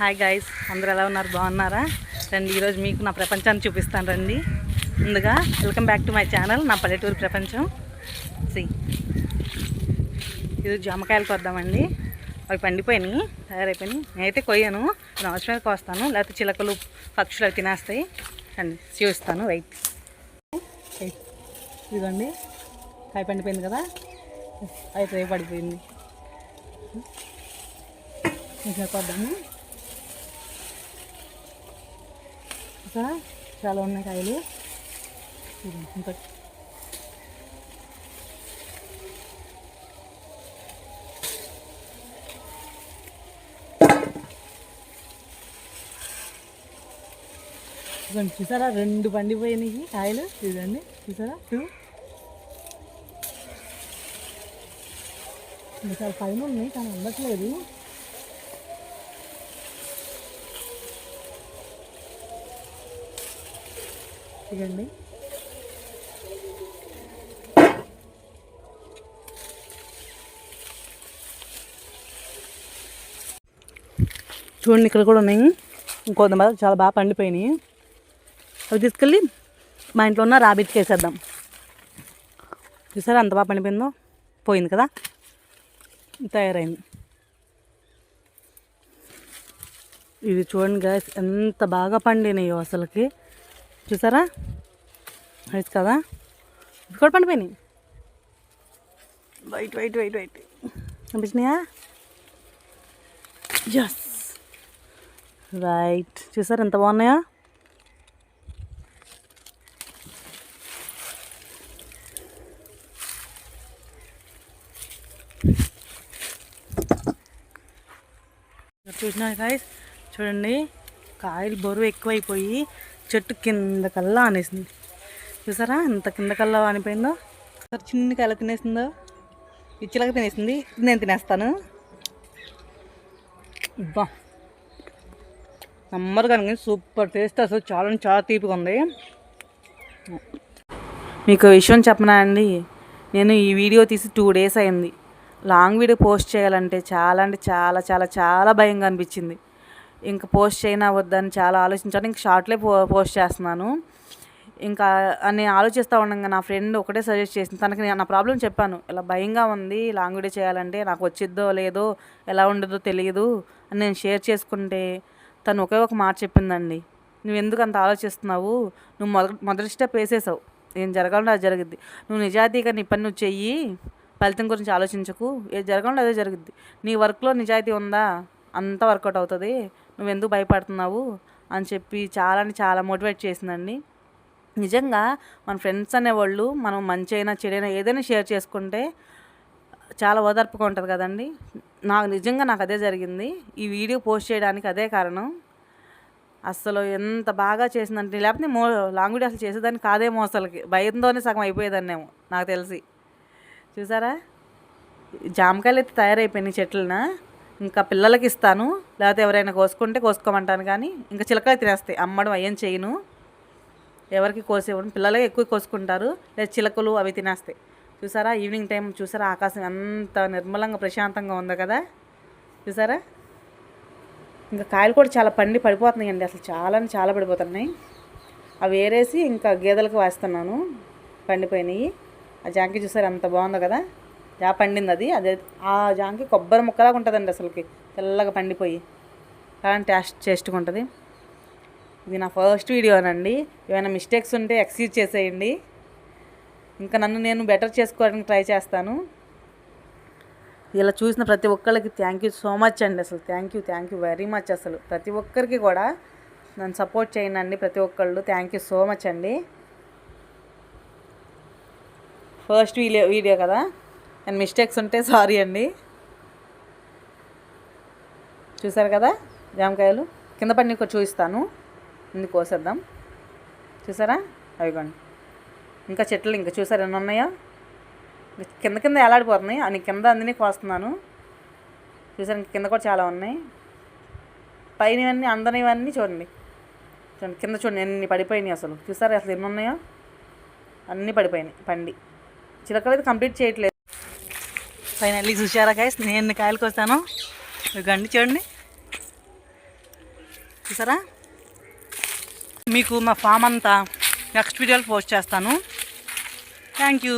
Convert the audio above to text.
Hi guys అందరూ ఎలా ఉన్నారు? బాగున్నారా? రండి ఈరోజు మీకు నా ప్రపంచాన్ని చూపిస్తాను. రండి. ముందుగా welcome back to my channel నా పల్లెటూరు ప్రపంచం. సి ఇది జామకాయలు కొద్దామండి అవి పండిపోయినాయి తయారైపోయినాయి. నేనైతే కొయ్యాను నేను అవసరమే కోస్తాను లేకపోతే చిలకలు పక్షులు అవి తినేస్తాయి. అండి చూపిస్తాను. వెయిట్. ఇదిగోండి. కాయ పండిపోయింది కదా? అయితే పడిపోయింది. ఇంకా కొద్దాము. ఇంకా చాలా ఉన్నాయి కాయలు. ఇది ఇంకా. ఇదిగోండి చూసారా? రెండు పండిపోయినాయి కాయలు. ఇదండి చూసారా? టూ ఇంకా పైన ఉన్నాయి కానీ అందట్లేదు. ఇదండి చూడండి ఇక్కడ కూడా ఉన్నాయి. ఇంకొంత చాలా బాగా పండిపోయినాయి. అవి తీసుకెళ్ళి మా ఇంట్లో ఉన్న రాబిట్కి వేసేద్దాం చూసారా అంత బాగా పండిపోయిందో? పోయింది కదా? తయారైంది. ఇది చూడండి గ్యాస్ ఎంత బాగా పండినాయో అసలుకి. చూసారా? అయితే కదా? ఇవి కూడా పండిపోయినాయి. వైట్ వైట్ వైట్ వైట్ కనిపించినాయా? జస్ రైట్ చూసారా ఎంత బాగున్నాయా? చూసినా గాయస్ చూడండి. కాయలు బరువు ఎక్కువైపోయి చెట్టు కింద కల్లా అనేసింది చూసారా ఎంత కింద కల్లా అనిపోయిందో ఒకసారి చిన్న కాయలు తినేసిందో. ఇచ్చిలాగా తినేసింది నేను తినేస్తాను. బా నమ్మరు కనుక సూపర్ టేస్ట్ అసలు చాలా చాలా తీపిగా ఉంది. మీకు విషయం చెప్పనా అండి? నేను ఈ వీడియో తీసి టూ డేస్ అయింది. లాంగ్ వీడియో పోస్ట్ చేయాలంటే చాలా అంటే చాలా చాలా చాలా భయంగా అనిపించింది. ఇంకా పోస్ట్ చేయనా వద్దని చాలా ఆలోచించాను. ఇంక షార్ట్లే పో పోస్ట్ చేస్తున్నాను. ఇంకా నేను ఆలోచిస్తూ ఉండగా నా ఫ్రెండ్ ఒకటే సజెస్ట్ చేసింది. తనకి నేను నా ప్రాబ్లం చెప్పాను. ఇలా భయంగా ఉంది లాంగ్ వీడియో చేయాలంటే నాకు వచ్చిద్దో లేదో ఎలా ఉండదో తెలియదు అని నేను షేర్ చేసుకుంటే తను ఒకే ఒక మాట చెప్పిందండి. నువ్వు ఎందుకు అంత ఆలోచిస్తున్నావు? నువ్వు మొదటి మొదటి స్టెప్ వేసేసావు. ఏం జరగాలంటే అది జరిగిద్ది. నువ్వు నిజాయితీగా నీ పని నువ్వు చెయ్యి. ఫలితం గురించి ఆలోచించకు. ఏది జరగాలంటే అదే జరుగుద్ది. నీ వర్క్లో నిజాయితీ ఉందా? అంతా వర్కౌట్ అవుతుంది. నువ్వు ఎందుకు భయపడుతున్నావు అని చెప్పి చాలా అంటే చాలా మోటివేట్ చేసిందండి. నిజంగా మన ఫ్రెండ్స్ అనేవాళ్ళు మనం మంచి అయినా చెడైనా ఏదైనా షేర్ చేసుకుంటే చాలా ఓదార్పుగా ఉంటుంది కదండి. నాకు నిజంగా నాకు అదే జరిగింది. ఈ వీడియో పోస్ట్ చేయడానికి అదే కారణం. అసలు ఎంత బాగా చేసిందంటే లేకపోతే మో లాంగ్ వీడియో అసలు చేసేదాన్ని కాదేమో అసలుకి. భయంతోనే సగం అయిపోయేదాన్నేమో నాకు తెలిసి. చూసారా? జామకాయలు అయితే తయారైపోయినాయి చెట్లన? ఇంకా పిల్లలకి ఇస్తాను. లేకపోతే ఎవరైనా కోసుకుంటే కోసుకోమంటాను కానీ ఇంకా చిలకలు తినేస్తాయి. అమ్మడం అయ్యేం చేయను. ఎవరికి కోసేవాడు పిల్లలే ఎక్కువ కోసుకుంటారు. లేదా చిలకలు అవి తినేస్తాయి. చూసారా? ఈవినింగ్ టైం చూసారా? ఆకాశం ఎంత నిర్మలంగా ప్రశాంతంగా ఉంది కదా? చూసారా? ఇంకా కాయలు కూడా చాలా పండి పడిపోతున్నాయండి. అసలు చాలా చాలా పడిపోతున్నాయి. అవి వేరేసి ఇంకా గేదెలకు వేస్తున్నాను. పండిపోయినాయి. ఆ జాంకి చూసారు? ఎంత బాగుందో కదా? జా పండింది అది అదే ఆ జాంకి కొబ్బరి ముక్కలాగా ఉంటుందండి అసలుకి. తెల్లగా పండిపోయి. చాలా టేస్ట్ టేస్ట్గా ఉంటుంది. ఇది నా ఫస్ట్ వీడియోనండి ఏమైనా మిస్టేక్స్ ఉంటే ఎక్స్క్యూజ్ చేసేయండి. ఇంకా నన్ను నేను బెటర్ చేసుకోవడానికి ట్రై చేస్తాను. ఇలా చూసిన ప్రతి ఒక్కరికి థ్యాంక్ యూ సో మచ్ అండి అసలు. Thank you thank you very much అసలు. ప్రతి ఒక్కరికి కూడా నన్ను సపోర్ట్ చేయండి ప్రతి ఒక్కళ్ళు. థ్యాంక్ యూ సో మచ్ అండి. ఫస్ట్ వీడియో వీడియో కదా? అండ్ మిస్టేక్స్ ఉంటే సారీ అండి. చూసారు కదా జామకాయలు? కింద పడి నీకు చూపిస్తాను. ముందు కోసేద్దాం. చూసారా? అవిగోండి. ఇంకా చెట్లు ఇంకా చూసారు ఎన్ని ఉన్నాయో? కింద కింద ఎలాడిపోతున్నాయి అని కింద అందిని కోస్తున్నాను. చూసారు? ఇంక కింద కూడా చాలా ఉన్నాయి. పైన ఇవన్నీ అందనివన్నీ చూడండి. చూడండి కింద చూడండి ఎన్ని పడిపోయినాయి అసలు. చూసారా అసలు ఎన్ని ఉన్నాయో? అన్నీ పడిపోయినాయి. పండి. చిలకలు అయితే కంప్లీట్ చేయట్లేదు. ఫైనల్లీ చూసారా గైస్ నేను ఎన్ని కాయలకు వస్తాను? గండి చూడండి. చూసారా? మీకు మా ఫామ్ అంతా నెక్స్ట్ వీడియోలో పోస్ట్ చేస్తాను. Thank you